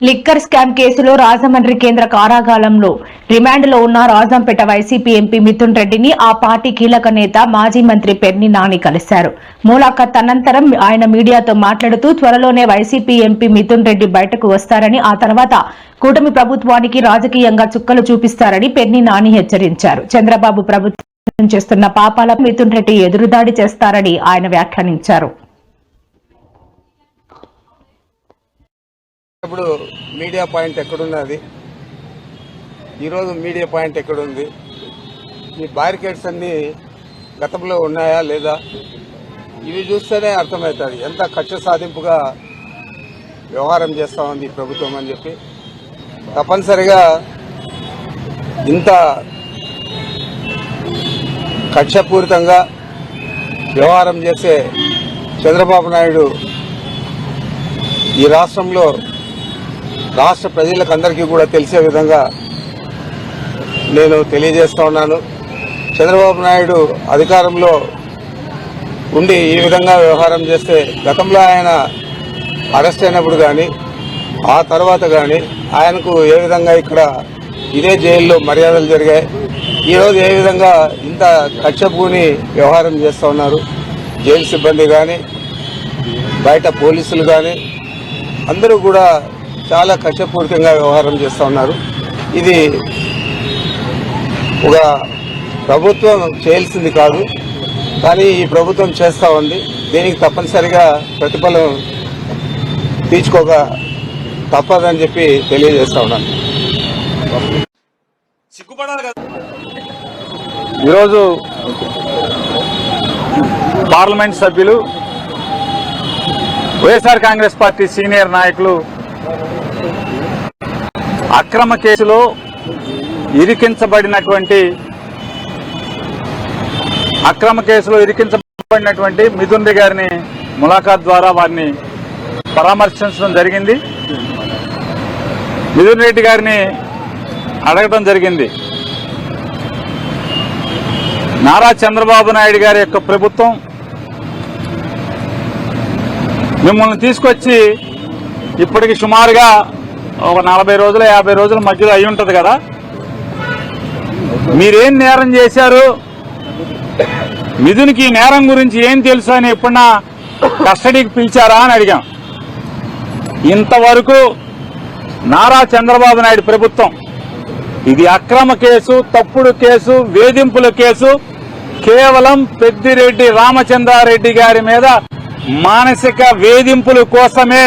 Liquor scam కేసులో రాజమండ్రి కేంద్ర కారాగారంలో రిమాండ్లో ఉన్న రాజంపేట వైసీపీ ఎంపీ మిథున్ రెడ్డిని ఆ పార్టీ కీలక నేత మాజీ మంత్రి పెర్ని నాని కలిశారు. మూలాఖత్ అనంతరం ఆయన మీడియాతో మాట్లాడుతూ త్వరలోనే వైసీపీ ఎంపీ మిథున్ రెడ్డి బయటకు వస్తారని ఆ తర్వాత కూటమి ప్రభుత్వానికి రాజకీయంగా చుక్కలు చూపిస్తారని పెర్ని నాని హెచ్చరించారు. చంద్రబాబు ప్రభుత్వం చేస్తున్న పాపాల మిథున్ రెడ్డి ఎదురుదాడి చేస్తారని ఆయన వ్యాఖ్యానించారు. ఇప్పుడు మీడియా పాయింట్ ఎక్కడున్నది ఈరోజు మీడియా పాయింట్ ఎక్కడుంది? ఈ బ్యారికేడ్స్ అన్నీ గతంలో ఉన్నాయా లేదా? ఇవి చూస్తేనే అర్థమవుతుంది. ఎంత ఖర్చు సాధింపుగా వ్యవహారం చేస్తూ ఉంది ప్రభుత్వం అని చెప్పి. తప్పనిసరిగా ఇంత కక్షపూరితంగా వ్యవహారం చేసే చంద్రబాబు నాయుడు ఈ రాష్ట్రంలో రాష్ట్ర ప్రజలకందరికీ కూడా తెలిసే విధంగా నేను తెలియజేస్తూ ఉన్నాను. చంద్రబాబు నాయుడు అధికారంలో ఉండి ఈ విధంగా వ్యవహారం చేస్తే గతంలో ఆయన అరెస్ట్ అయినప్పుడు కానీ ఆ తర్వాత కానీ ఆయనకు ఏ విధంగా ఇక్కడ ఇదే జైల్లో మర్యాదలు జరిగాయి. ఈరోజు ఏ విధంగా ఇంత కక్షపూని వ్యవహారం చేస్తూ ఉన్నారు. జైలు సిబ్బంది కానీ బయట పోలీసులు కానీ అందరూ కూడా చాలా కక్షపూరితంగా వ్యవహారం చేస్తూ ఉన్నారు. ఇది ఒక ప్రభుత్వం చేయాల్సింది కాదు కానీ ఈ ప్రభుత్వం చేస్తూ ఉంది. దీనికి తప్పనిసరిగా ప్రతిఫలం తీర్చుకోక తప్పదని చెప్పి తెలియజేస్తా ఉన్నాను. ఈరోజు పార్లమెంట్ సభ్యులు వైఎస్ఆర్ కాంగ్రెస్ పార్టీ సీనియర్ నాయకులు అక్రమ కేసులో ఇరికించబడినటువంటి అక్రమ కేసులో ఇరికించబడినటువంటి మిథున్ గారిని ములాఖాత్ ద్వారా వారిని పరామర్శించడం జరిగింది. మిథున్ రెడ్డి గారిని అడగడం జరిగింది. నారా చంద్రబాబు నాయుడు గారి యొక్క ప్రభుత్వం మిమ్మల్ని తీసుకొచ్చి ఇప్పటికి సుమారుగా ఒక నలభై రోజుల యాభై రోజుల మధ్యలో అయి ఉంటుంది కదా. మీరేం నేరం చేశారు? మిథునికి ఈ నేరం గురించి ఏం తెలుసు అని ఎప్పుడన్నా కస్టడీకి పిలిచారా అని అడిగాం. ఇంతవరకు నారా చంద్రబాబు నాయుడు ప్రభుత్వం ఇది అక్రమ కేసు తప్పుడు కేసు వేధింపుల కేసు కేవలం పెద్దిరెడ్డి రామచంద్రారెడ్డి గారి మీద మానసిక వేధింపుల కోసమే